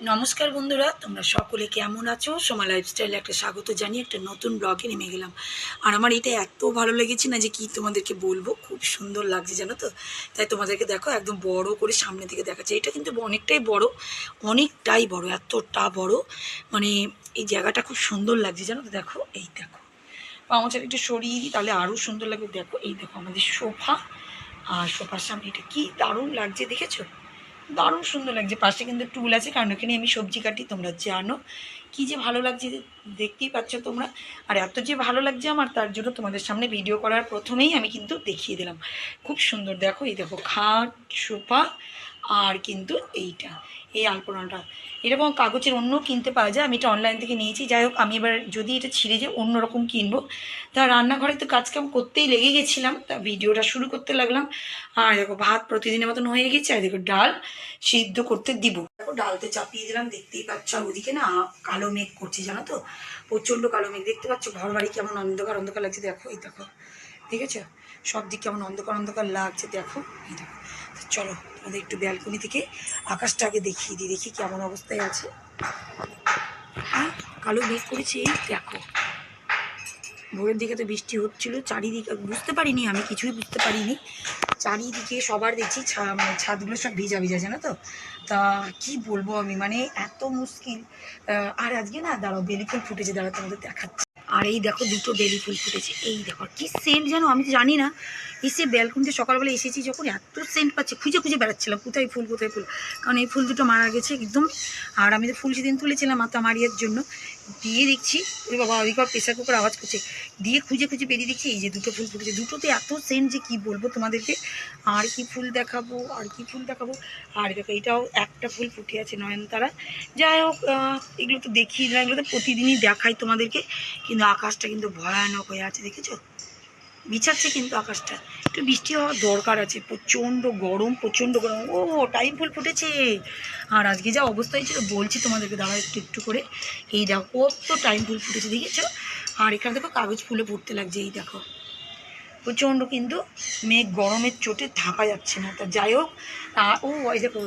নমস্কার বন্ধুরা, তোমরা সকলে কেমন আছো? সোমা লাইফস্টাইলে একটা স্বাগত জানিয়ে একটা নতুন ব্লগে নেমে গেলাম। আর আমার এটা এত ভালো লেগেছে না যে কি তোমাদেরকে বলব, খুব সুন্দর লাগছে, জানো তো? তাই তোমাদেরকে দেখো, একদম বড় করে সামনে থেকে দেখাচ্ছে। এটা কিন্তু অনেকটাই বড় অনেকটাই বড়, এতটা বড় মানে এই জায়গাটা খুব সুন্দর লাগছে, জানো তো? দেখো, এই দেখো। পামচার একটু সরিয়ে দিই, তাহলে আরও সুন্দর লাগবে। দেখো, এই দেখো, আমাদের সোফা। আর সোফার সামনে এটা কি দারুণ লাগছে, দেখেছ? দারুণ সুন্দর লাগছে। পাশে কিন্তু টুল আছে, কারণ ওখানে আমি সবজি কাটি, তোমরা জানো। কি যে ভালো লাগছে দেখতেই পাচ্ছ তোমরা। আর এত যে ভালো লাগছে আমার, তার জন্য তোমাদের সামনে ভিডিও করার প্রথমেই আমি কিন্তু দেখিয়ে দিলাম। খুব সুন্দর, দেখো, এই দেখো, খাট, সোফা আর কিন্তু এইটা, এই আলপনাটা। এরকম কাগজের অন্য কিনতে পাওয়া যায়, আমি এটা অনলাইন থেকে নিয়েছি। যাই হোক, আমি এবার যদি এটা ছিঁড়ে যায় অন্যরকম কিনবো। তা রান্নাঘরে তো কাজকাম করতেই লেগে গেছিলাম, তা ভিডিওটা শুরু করতে লাগলাম। আর দেখো, ভাত প্রতিদিনের মতন হয়ে গেছে, আর দেখো, ডাল সিদ্ধ করতে দিব। দেখো, ডালতে চাপিয়ে দিলাম, দেখতেই পাচ্ছ ওদিকে না কালো মেঘ করছে, জানো তো? প্রচণ্ড কালো মেঘ, দেখতে পাচ্ছ? ঘর বাড়ি কেমন অন্ধকার অন্ধকার লাগছে, দেখো, এই দেখো ঠিক আছে সব দিক কেমন অন্ধকার অন্ধকার লাগছে, দেখো, এই দেখো। চলো তোমাদের একটু ব্যালকনি থেকে আকাশটা আগে দেখিয়ে দিই, দেখি কেমন অবস্থায় আছে। হ্যাঁ কালো মেঘ করেছে, এই দেখো। ভোরের দিকে তো বৃষ্টি হচ্ছিল, চারিদিকে, বুঝতে পারিনি আমি, কিছুই বুঝতে পারিনি। চারিদিকে সবার দেখছি মানে ছাদগুলো সব ভিজা ভিজা, জানো তো? তা কি বলব আমি মানে এত মুশকিল। আর আজকে না, দাঁড়াও বেলি ফুল ফুটেছে, দাঁড়াও তোমাদের দেখাচ্ছি। আর এই দেখো দুটো বেলি ফুল ফুটেছে। এই দেখো কি সেন্ট জানো? আমি তো জানি না। এসে ব্যালকনিতে সকালবেলা এসেছি যখন এত সেন্ট পাচ্ছে, খুঁজে খুঁজে বেড়াচ্ছিলাম, কোথায় ফুল কোথায় ফুল? কারণ এই ফুল দুটো মারা গেছে একদম। আর আমি তো ফুল সেদিন তুলেছিলাম মাথা মারিয়ার জন্য। দিয়ে দেখছি, ওরে বাবা ওইবার প্রেশার কুকার আওয়াজ করছে। দিয়ে খুঁজে খুঁজে বেরিয়ে দেখছি, এই যে দুটো ফুল ফুটেছে। দুটোতে এত সেন্ট যে কি বলব তোমাদেরকে? আর কি ফুল দেখাবো, আর কি ফুল দেখাবো? আর দেখো, এটাও একটা ফুল ফুটে আছে নয়নতারা। যাই হোক এগুলো তো দেখি না এগুলো তো প্রতিদিনই দেখাই তোমাদেরকে। কিন্তু আকাশটা কিন্তু ভয়ানক হয়ে আছে, দেখেছ? বিছাচ্ছে কিন্তু আকাশটা। একটু বৃষ্টি হওয়ার দরকার আছে। প্রচণ্ড গরম প্রচণ্ড গরম। ও, টাইম ফুল ফুটেছে। আর আজকে যা অবস্থা হয়েছিল বলছি তোমাদেরকে দাঁড়া একটু একটু করে। এই দেখো, কত টাইম ফুল ফুটেছে, দেখেছ? আর এখানে দেখো, কাগজ ফুলে ফুটতে লাগছে, এই দেখো। প্রচণ্ড কিন্তু মেঘ, গরমের চোটে থাকা যাচ্ছে না। তা যাই হোক ও, এই দেখো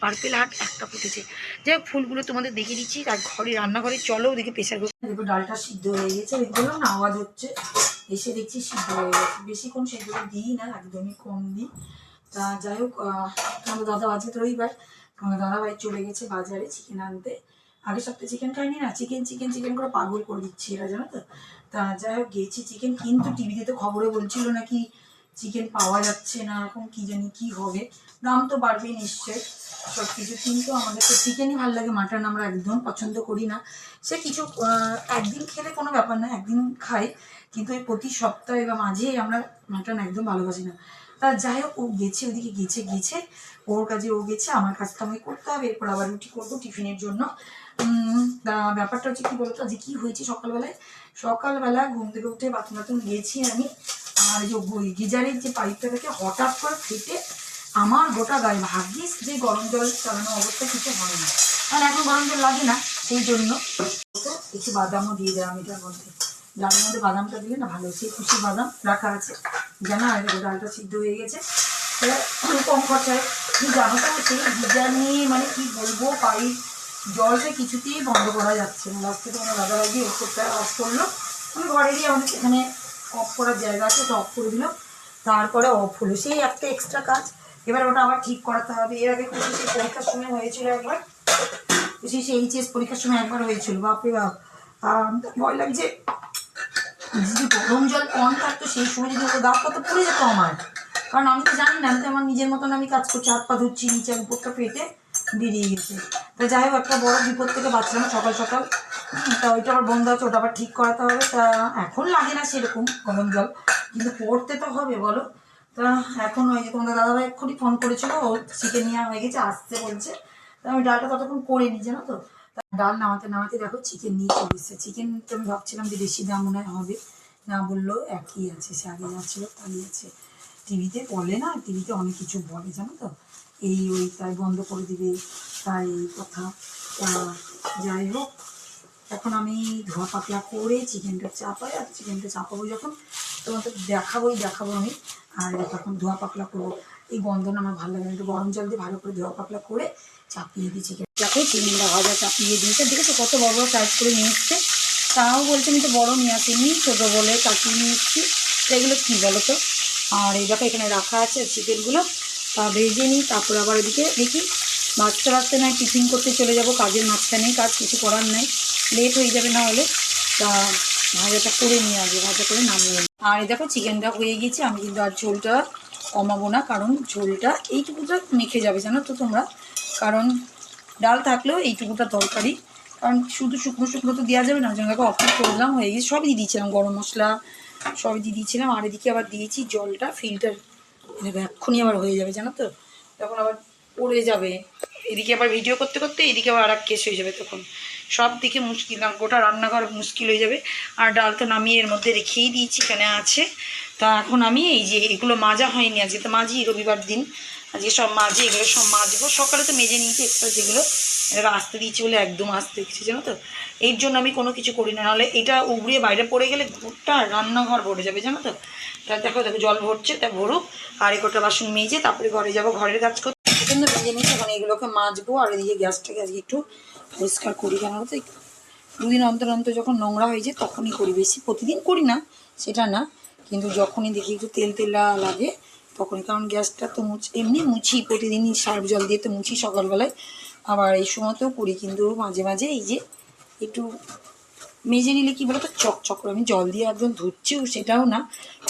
পার্পেল হাট একটা ফুটেছে। যাই হোক, ফুলগুলো তোমাদের দেখে দিচ্ছি। আর ঘরে, রান্নাঘরে, চলো, ওদিকে প্রেশার দেখো, ডালটা সিদ্ধ হয়ে গেছে। দেখলাম না, আওয়াজ হচ্ছে। এসে দেখছি বেশিক্ষণ সেদ্ধ দিই না একদমই কম দিই। তা যাই হোক আহ, দাদা আজকে তো রবিবার। আমার দাদা ভাই চলে গেছে বাজারে চিকেন আনতে। আগের সপ্তাহে চিকেন খাইনি না চিকেন চিকেন চিকেন করে পাগল করে দিচ্ছি এরা জানো তো? তা যাই হোক গেছি চিকেন কিন্তু টিভিতে তো খবরে বলছিল নাকি চিকেন পাওয়া যাচ্ছে না, এরকম কি জানি কি হবে। দাম তো বাড়বেই নিশ্চয় সব কিছু কিন্তু আমাদের তো চিকেনই ভালো লাগে, মাটন আমরা একদম পছন্দ করি না। সে কিছু একদিন খেলে কোনো ব্যাপার না, একদিন খাই। কিন্তু এই প্রতি সপ্তাহে বা মাঝে আমরা মাটন একদম ভালোবাসি না। তা যাই হোক, ও গেছে, ওদিকে গেছে গেছে। ওর কাজে ও গেছে, আমার কাজটা আমাকে করতে হবে। এরপর আবার রুটি করব টিফিনের জন্য। ব্যাপারটা হচ্ছে কি বলতো? আজকে কি হয়েছে সকালবেলায়? সকালবেলা ঘুম থেকে উঠে বাথরুম বাথরুম গিয়েছি আমি। আর যে ওই গিজারের যে পাইপটা থেকে হঠাৎ করে ফেটে আমার গোটা গায়ে ভাগ্যিস যে গরম জল চালানো অবস্থা কিছু হয় না কারণ এখন গরম জল লাগে না, সেই জন্য কিছু বাদামও দিয়ে দিলাম এটার মধ্যে। ডালের মধ্যে বাদামটা দিলে না ভালো, সেই খুশি বাদাম রাখা আছে। জানা, আর ডালটা সিদ্ধ হয়ে গেছে। কম খরচায়, তুমি জানো তো, সেই গিজার নিয়ে মানে কি বলব, পাইপ, জলটা কিছুতেই বন্ধ করা যাচ্ছে না। লাস্টে তো আমার দাদা গিয়ে অফ করতে অফ করল। আমি ঘরেরই আমাদের এখানে অফ করার জায়গা আছে, ওটা অফ করে দিলাম। তারপরে অফ হলো। সেই একটা এক্সট্রা কাজ। এবার ওটা আবার ঠিক করাতে হবে। এর আগে খুশি সেই পরীক্ষার সময় হয়েছিল একবার। খুশি সেই এইচএস পরীক্ষার সময় একবার হয়েছিল। বাপরে বাপ। ভয় লাগছে। যদি গরম জল কম থাকতো, সেই সময় যদি ওকে দাঁত কত পড়ে যেত আমার। কারণ আমি তো জানি না, আমি তো আমার নিজের মতন আমি কাজ করছি। হাত পা ধুচ্ছি, নিচে উপরটা পেটে বেরিয়ে গেছে তা যাই হোক, একটা বড় বিপদ থেকে বাঁচলাম সকাল সকাল। তা ওইটা আবার বন্ধ আছে, ওটা আবার ঠিক করাতে হবে। তা এখন লাগে না সেরকম গরম জল, কিন্তু পড়তে তো হবে, বলো। তা এখন ওই যে তোমাদের দাদাভাই এক্ষুনি ফোন করেছিল, ও চিকেন নেওয়া হয়ে গেছে আসতে বলছে। তা আমি ডালটা ততক্ষণ করে নিই জানো তো। ডাল নামাতে নামাতে দেখো চিকেন নিয়ে চলে এসেছে। চিকেন তো আমি ভাবছিলাম যে বেশি দাম মনে হবে। না বলল, একই আছে, সে আগে যা ছিল তাই আছে। টিভিতে বলে না, টিভিতে অনেক কিছু বলে, জানো তো। এই ওই তাই বন্ধ করে দিবে, তাই কথা। যাই হোক এখন আমি ধোয়া পাতলা করে চিকেনটা চাপাই আর চিকেনটা চাপাবো যখন তোমাকে দেখাবোই, দেখাবো আমি। আর তখন ধোয়া পাতলা করব, এই গন্ধ না আমার ভালো লাগে একটু গরম জল দিয়ে ভালো করে ধোয়া পাকলা করে চাপিয়ে দিই চিকেন দেখো চিংড়িটা ভাজা চাপিয়ে দিয়েছে। দেখেছ কত বড় বড় সাইজ করে নিয়ে এসছে? তাও বলছে আমি তো বড় নিয়ে আসিনি, ছোটো বলে চাপিয়ে নিয়ে এসছি। এগুলো কী বলো তো? আর এই দেখো, এখানে রাখা আছে চিকেনগুলো। তা ভেজে নিই, তারপর আবার এদিকে দেখি। বাচ্চা বাচ্চা নয় টিফিন করতে চলে যাব, কাজের মাঝখানেই কাজ, কিছু করার নাই। লেট হয়ে যাবে না হলে, তা ভাজাটা করে নিয়ে আসবে, ভাজা করে নামিয়ে। আর এই দেখো চিকেনটা হয়ে গেছে আমি কিন্তু আর ঝোলটা কমাবো না, কারণ ঝোলটা এইটুকুটা মেখে যাবে, জানো তো তোমরা? কারণ ডাল থাকলেও এইটুকুটা দরকারি। কারণ শুধু শুকনো শুকনো তো দেওয়া যাবে না, ওই জন্য অফ করলাম, হয়ে গেছে সবই দিয়ে দিয়েছিলাম, গরম মশলা সবই দিয়ে দিয়েছিলাম, আর এদিকে আবার দিয়েছি জলটা ফিল্টার এক্ষুনি আবার হয়ে যাবে, জানো তো? তখন আবার পড়ে যাবে। এদিকে আবার ভিডিও করতে করতে, এদিকে আবার আর কেস হয়ে যাবে তখন। সব দিকে মুশকিল না গোটা রান্নাঘর মুশকিল হয়ে যাবে। আর ডাল তো নামিয়ে এর মধ্যে রেখেই দিয়েছি, এখানে আছে। তা এখন আমি এই যে এগুলো মাজা হয়নি, আজকে তো মাজি রবিবার দিন। আজকে সব মাঝে এগুলো সব মাজবো। সকালে তো মেজে নিয়েছি এক্সট্রা যেগুলো। এবার আসতে দিয়েছি বলে একদম আসতে দিচ্ছি জানো তো? এর জন্য আমি কোনো কিছু করি না, নাহলে এটা উবড়িয়ে বাইরে পড়ে গেলে গোটা রান্নাঘর ভরে যাবে, জানো তো? তা দেখো দেখো, জল ভরছে, তা ভরুক। আর এই কটা বাসন মেজে তারপরে ঘরে যাব ঘরের কাজ করতে। ভেজে নিচ্ছি এখন এগুলোকে মাজবো, আর এদিকে গ্যাসটাকে আজকে একটু পরিষ্কার করি কেন? বলতো দুদিন অন্তর অন্তর যখন নোংরা হয়ে যায়, তখনই করি। বেশি প্রতিদিন করি না, সেটা না। কিন্তু যখনই দেখি একটু তেল তেলা লাগে, তখনই। কারণ গ্যাসটা তো মুছ, এমনি মুছি, প্রতিদিনই সার্ফ জল দিয়ে তো মুছি সকালবেলায়। আবার এই সময়তেও করি, কিন্তু মাঝে মাঝে এই যে একটু মেজে নিলে কি বলতো? চকচক করে আমি জল দিয়ে একদম ধুচ্ছিও সেটাও না।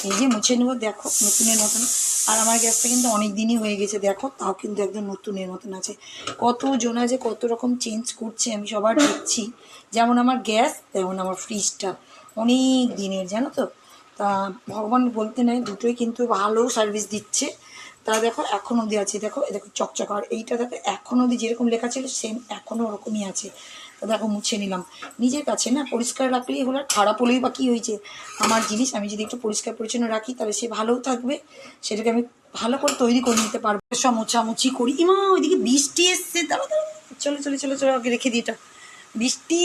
এই যে মুছে নেব, দেখো, নতুনের মতন আর আমার গ্যাসটা কিন্তু অনেক দিনই হয়ে গেছে, দেখো, তাও কিন্তু একদম নতুনের মতন আছে। কত জনা যে কত রকম চেঞ্জ করছে, আমি সবার দেখছি। যেমন আমার গ্যাস, তেমন আমার ফ্রিজটা অনেক দিনের, জানো তো? তা ভগবান বলতে নেই, দুটোই কিন্তু ভালো সার্ভিস দিচ্ছে। তা দেখো, এখন অবধি আছে, দেখো দেখো, চকচক। আর এইটা দেখো, এখন অবধি যেরকম লেখা ছিল সেম এখনও ওরকমই আছে। দেখো মুছে নিলাম। নিজের কাছে না পরিষ্কার রাখলে এগুলো আর খারাপ হলেই বা কী হয়েছে? আমার জিনিস আমি যদি একটু পরিষ্কার পরিচ্ছন্ন রাখি, তাহলে সে ভালোও থাকবে। সেটাকে আমি ভালো করে তৈরি করে নিতে পারব। সব মোছামুছি করি। ইমা, ওইদিকে বৃষ্টি এসছে। দাঁড়া দাঁড়া চলো চলো চলো চলো, আগে রেখে দিই এটা। বৃষ্টি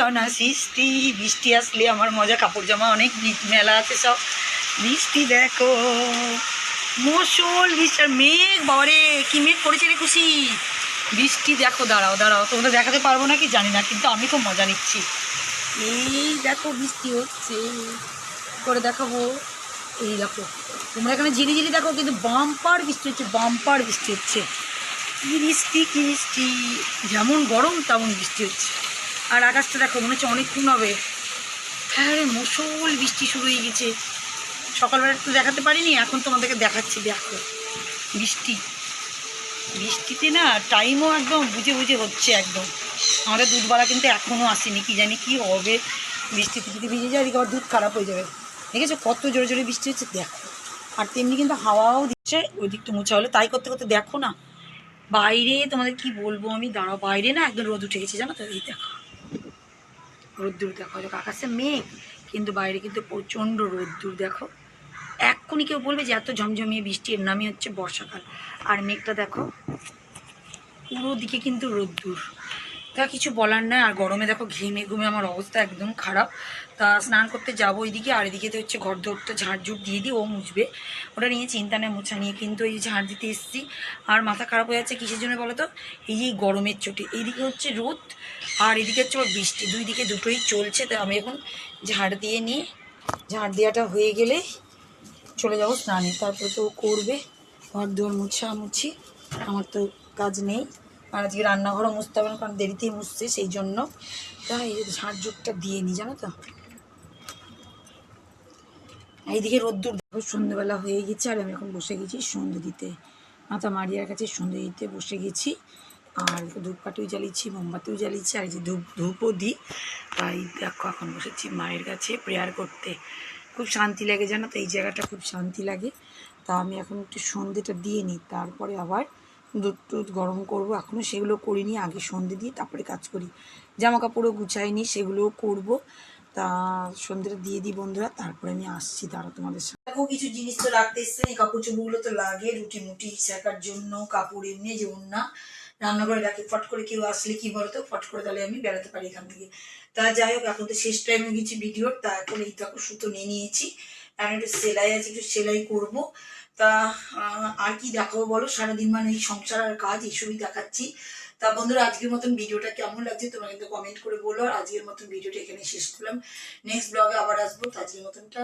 অনা সৃষ্টি বৃষ্টি আসলে আমার মজা। কাপড় জামা অনেক মেলা আছে সব। বৃষ্টি দেখো। মশুল বৃষ্টি মেঘ, বাবারে, কি মেঘ পড়েছে রে খুশি? বৃষ্টি, দেখো, দাঁড়াও দাঁড়াও তোমাদের দেখাতে পারব না কি জানি না, কিন্তু আমি খুব মজা নিচ্ছি। এই দেখো, বৃষ্টি হচ্ছে। করে দেখাবো। এই দেখো, তোমরা এখানে ঝিরি ঝিরি দেখো, কিন্তু বাম্পার বৃষ্টি হচ্ছে, বাম্পার বৃষ্টি হচ্ছে। কি বৃষ্টি কি বৃষ্টি। যেমন গরম, তেমন বৃষ্টি হচ্ছে। আর আকাশটা দেখো, মনে হচ্ছে অনেকক্ষণ হবে। হ্যাঁ রে মুসল বৃষ্টি শুরু হয়ে গেছে। সকালবেলা একটু দেখাতে পারিনি, এখন তোমাদেরকে দেখাচ্ছি, দেখো। বৃষ্টি। বৃষ্টিতে না টাইমও একদম বুঝে বুঝে হচ্ছে একদম। আমাদের দুধবালা কিন্তু এখনও আসেনি, কি জানি কি হবে। বৃষ্টিতে যদি ভিজে যায় এদিকে আবার দুধ খারাপ হয়ে যাবে। দেখেছ কত জোরে জোরে বৃষ্টি হচ্ছে? দেখো। আর তেমনি কিন্তু হাওয়াও দিচ্ছে ওই দিকটা মোছা হলে। তাই করতে করতে দেখো না, বাইরে তোমাদের কি বলব আমি? দাঁড়াও, বাইরে না একদম রোদ উঠে গেছে, জানো তো? এই দেখো। রোদ্দুর দেখো, আকাশে মেঘ, কিন্তু বাইরে কিন্তু প্রচণ্ড রোদ্দুর, দেখো। এক্ষুনি কেউ বলবে যে এত ঝমঝমিয়ে বৃষ্টি, এর নামই হচ্ছে বর্ষাকাল। আর মেঘটা দেখো, পুরো দিকে কিন্তু রোদ্দুর। তা কিছু বলার নাই, আর গরমে দেখো ঘেমে ঘুমে আমার অবস্থা একদম খারাপ। তা স্নান করতে যাব এইদিকে আর এদিকে তো হচ্ছে ঘর দৌড়তে ঝাড় ঝুট দিয়ে দিই ও মুছবে। ওটা নিয়ে চিন্তা নেই, মোছা নিয়ে কিন্তু এই ঝাড় দিতে এসেছি। আর মাথা খারাপ হয়ে যাচ্ছে কিসের জন্য বলো তো? এই যে গরমের চোটে। এইদিকে হচ্ছে রোদ, আর এদিকে হচ্ছে বৃষ্টি। দুই দিকে দুটোই চলছে। তো আমি এখন ঝাড় দিয়ে নিয়ে ঝাড় দেওয়াটা হয়ে গেলে চলে যাব, স্নানে। তারপরে তো করবে, ঘর দুয়ার মুছা মুছি আমার তো কাজ নেই। আর আজকে রান্নাঘরও মুছতে হবে না, কারণ দেরিতেই মুছছে, সেই জন্য। তাই এই ঝাড় ঝুটটা দিয়ে নিই জানো তো? এইদিকে রোদ্দুর সন্ধ্যেবেলা হয়ে গেছে, আর আমি এখন বসে গেছি সন্ধ্যে দিতে। মাথা মারিয়ার কাছে সন্ধ্যে দিতে বসে গেছি। আর ধূপকাঠিও জ্বালিয়েছি, মোমবাতিও জ্বালিয়েছি, আর যে ধূপ ধূপও দিই। তাই দেখো, এখন বসেছি মায়ের কাছে প্রেয়ার করতে। খুব শান্তি লাগে জানো তো? এই জায়গাটা খুব শান্তি লাগে। তা আমি এখন একটু সন্ধেটা দিয়ে নিই, তারপরে আবার দুধ টুধ গরম করব। এখনও সেগুলো করিনি, আগে সন্ধে দিয়ে তারপরে কাজ করি। জামা কাপড়ও গুছাই গুছাইনি সেগুলোও করব। তা সন্ধ্যেটা দিয়ে দিই বন্ধুরা, তারপরে আমি আসছি তারা তোমাদের সাথে দেখো, কিছু জিনিস তো রাখতে এসছে। এই কাপড় চোপড়গুলো তো লাগে, রুটি মুটি, শেখার জন্য, কাপড় এমনি যেমন না রান্নাঘরে রাখি, ফট করে কেউ আসলে কি বলতো? ফট করে তাহলে আমি বেড়াতে পারি এখান থেকে। তা যাই হোক, এখন তো শেষ টাইমে গেছি ভিডিওর তা এখন এই দেখো সুতো নিয়ে নিয়েছি। এখন একটু সেলাই আছে, একটু সেলাই করব। তা আর কি দেখাবো বলো? সারাদিন মানে এই সংসার আর কাজ এইসবই দেখাচ্ছি। তা বন্ধুরা, আজকের মতন ভিডিওটা কেমন লাগছে তোমরা কিন্তু কমেন্ট করে বলো। আর আজকের মতন ভিডিওটা এখানে শেষ করলাম। নেক্সট ব্লগে আবার আসব। আজকের মতন টা।